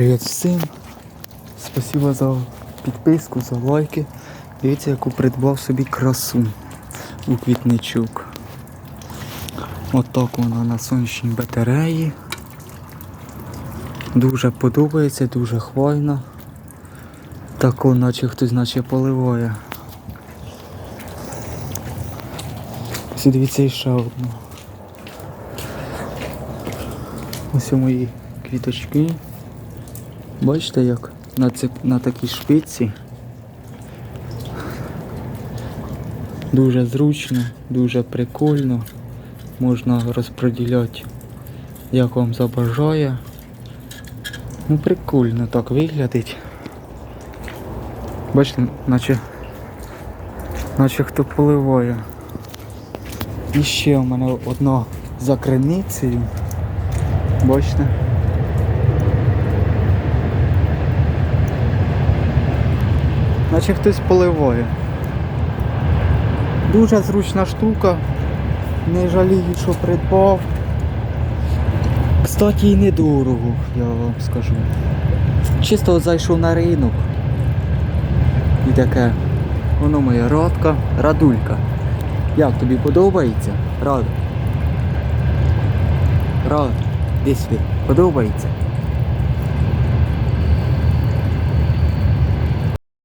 Привіт всім. Спасибо за підписку, за лайки. Дивіться, яку придбав собі красу у квітничок. Отак вона на сонячній батареї. Дуже подобається, дуже хвайна. Так наче хтось наче поливає. Ось дивіться ще одну. Ось мої квіточки. Бачите як на, ці, на такій шпиці. Дуже зручно, дуже прикольно. Можна розподіляти як вам забажає. Ну прикольно так виглядить. Бачите, наче, наче хто поливає. І ще у мене одна за криницею. Бачите? Наче хтось поливає. Дуже зручна штука. Не жалію, що придбав. Кстати, і недорого, я вам скажу. Чисто зайшов на ринок. І таке. Воно моя радка, радулька. Як тобі подобається? Рада? Рада, десь сюди. Подобається?